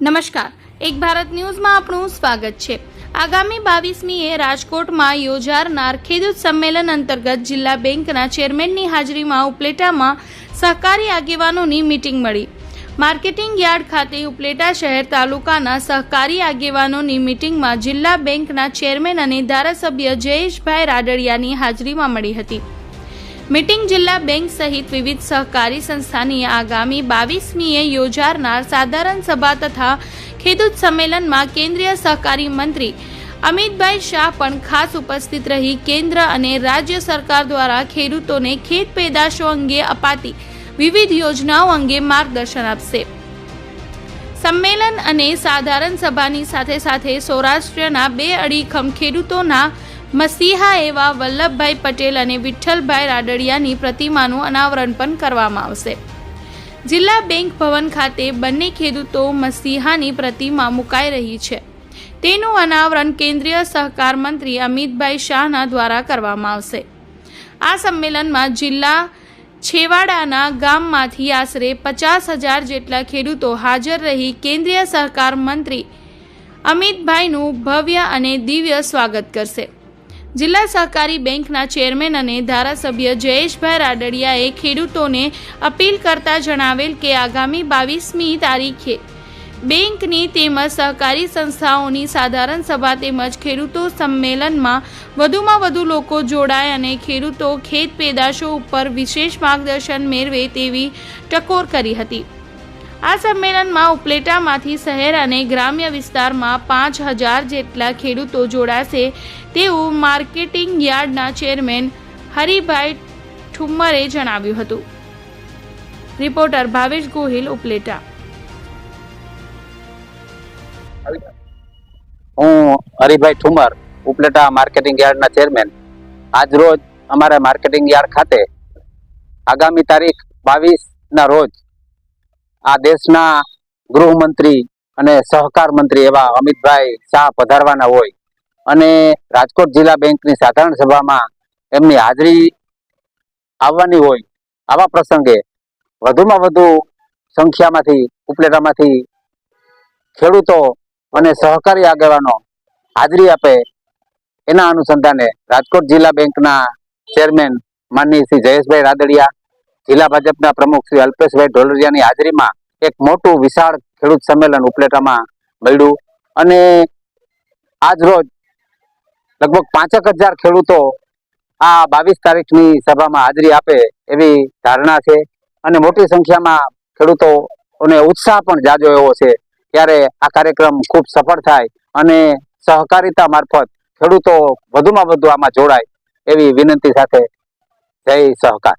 નમસ્કાર. એક ભારત ન્યૂઝમાં આપણું સ્વાગત છે. આગામી બાવીસમીએ રાજકોટમાં યોજાનાર ખેડૂત સંમેલન અંતર્ગત જિલ્લા બેંકના ચેરમેનની હાજરીમાં ઉપલેટામાં સહકારી આગેવાનોની મીટિંગ મળી. માર્કેટિંગ યાર્ડ ખાતે ઉપલેટા શહેર તાલુકાના સહકારી આગેવાનોની મીટિંગમાં જિલ્લા બેંકના ચેરમેન અને ધારાસભ્ય જયેશભાઈ રાડડિયાની હાજરીમાં મળી હતી. મીટિંગ જિલ્લા બેંક સહિત વિવિધ સહકારી સંસ્થાની આગામી બાવીસમીએ યોજાનાર સાધારણ સભા તથા ખેડૂત સંમેલનમાં કેન્દ્રીય સહકારી મંત્રી અમિતભાઈ શાહ પણ ખાસ ઉપસ્થિત રહી કેન્દ્ર અને રાજ્ય સરકાર દ્વારા ખેડૂતોને ખેત પેદાશો અંગે અપાતી વિવિધ યોજનાઓ અંગે માર્ગદર્શન આપશે. સંમેલન અને સાધારણ સભાની સાથે સાથે સૌરાષ્ટ્રના બે અડીખમ ખેડૂતોના મસીહા એવા વલ્લભભાઈ પટેલ અને વિઠ્ઠલભાઈ રાડડિયાની પ્રતિમાનું અનાવરણ પણ કરવામાં આવશે. જિલ્લા બેંક ભવન ખાતે બંને ખેડૂતો મસીહાની પ્રતિમા મુકાઈ રહી છે. તેનું અનાવરણ કેન્દ્રીય સહકાર મંત્રી અમિતભાઈ શાહના દ્વારા કરવામાં આવશે. આ સંમેલનમાં જિલ્લા છેવાડાના ગામમાંથી આશરે પચાસ હજાર જેટલા ખેડૂતો હાજર રહી કેન્દ્રીય સહકાર મંત્રી અમિતભાઈનું ભવ્ય અને દિવ્ય સ્વાગત કરશે. જિલ્લા સહકારી બેંકના ચેરમેન અને ધારાસભ્ય જયેશભાઈ રાડડિયાએ ખેડૂતોને અપીલ કરતા જણાવેલ કે આગામી બાવીસમી તારીખે બેંકની તેમજ સહકારી સંસ્થાઓની સાધારણ સભા તેમજ ખેડૂતો સંમેલનમાં વધુમાં વધુ લોકો જોડાય અને ખેડૂતો ખેત પેદાશો ઉપર વિશેષ માર્ગદર્શન મેળવે તેવી ટકોર કરી હતી. આ સંમેલનમાં ઉપલેટામાંથી શહેર અને ગ્રામ્ય વિસ્તારમાં પાંચ હજાર જેટલા ખેડૂતો જોડાશે તેવું માર્કેટિંગ યાર્ડના ચેરમેન હરિભાઈ ઠુમ્મરે જણાવ્યું હતું. રિપોર્ટર ભાવેશ ગોહિલ, ઉપલેટા. હું હરિભાઈ ઠુમર ઉપલેટા માર્કેટિંગ યાર્ડના ચેરમેન. આજ રોજ અમારા માર્કેટિંગ યાર્ડ ખાતે આગામી તારીખ બાવીસ ના રોજ આ દેશના ગૃહમંત્રી અને સહકાર મંત્રી એવા અમિતભાઈ શાહ પધારવાના હોય અને રાજકોટ જિલ્લા બેંકની સાધારણ સભામાં એમની હાજરી આવવાની હોય આવા પ્રસંગે વધુમાં વધુ સંખ્યામાંથી, ઉપલેટામાંથી ખેડૂતો અને સહકારી આગેવાનો હાજરી આપે એના અનુસંધાને રાજકોટ જિલ્લા બેંકના ચેરમેન માનનીય શ્રી જયેશભાઈ રાદડિયા જિલ્લા ભાજપના પ્રમુખ શ્રી અલ્પેશભાઈ ઢોલરિયાની હાજરીમાં એક મોટું વિશાળ ખેડૂત સંમેલન ઉપલેટામાં મળ્યું. અને આજ રોજ લગભગ પાંચેક હજાર ખેડૂતો આ બાવીસ તારીખની સભામાં હાજરી આપે એવી ધારણા છે. અને મોટી સંખ્યામાં ખેડૂતોને ઉત્સાહ પણ જાજો એવો છે ત્યારે આ કાર્યક્રમ ખૂબ સફળ થાય અને સહકારિતા મારફત ખેડૂતો વધુમાં વધુ આમાં જોડાય એવી વિનંતી સાથે જય સહકાર.